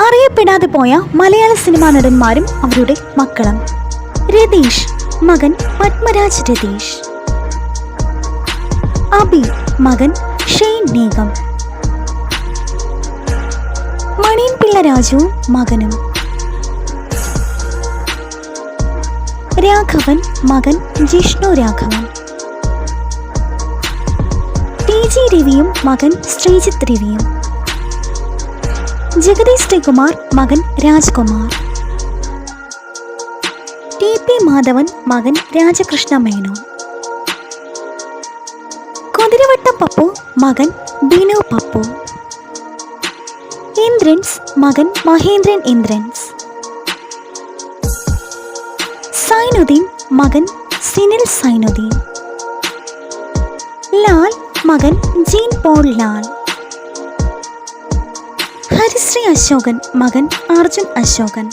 അറിയപ്പെടാതെ പോയ മലയാള സിനിമാ നടന്മാരും അവരുടെ മക്കളും. രതീഷ് മകൻ പത്മരാജ് രതീഷ്. അബി മകൻ ഷെയ്ൻ നീഗം മണിയൻ പിള്ള രാജുവും മകനും. രാഘവൻ മകൻ ജിഷ്ണു രാഘവൻ. ടി ജി രവിയും മകൻ ശ്രീജിത്ത് രവിയും. ജഗതി ശ്രീകുമാർ മകൻ രാജ്കുമാർ. ടി പി മാധവൻ മകൻ രാജകൃഷ്ണ മേനോൻ. കുതിരവട്ട പപ്പു മകൻ ബിനു പപ്പു. ഇന്ദ്രൻസ് മകൻ മഹേന്ദ്രൻ ഇന്ദ്രൻസ്. സൈനുദ്ദീൻ മകൻ സിനിൽ സൈനുദ്ദീൻ. ലാൽ മകൻ ജീൻ പോൾ ലാൽ. ഹരിശ്രീ അശോകൻ മകൻ അർജുൻ അശോകൻ.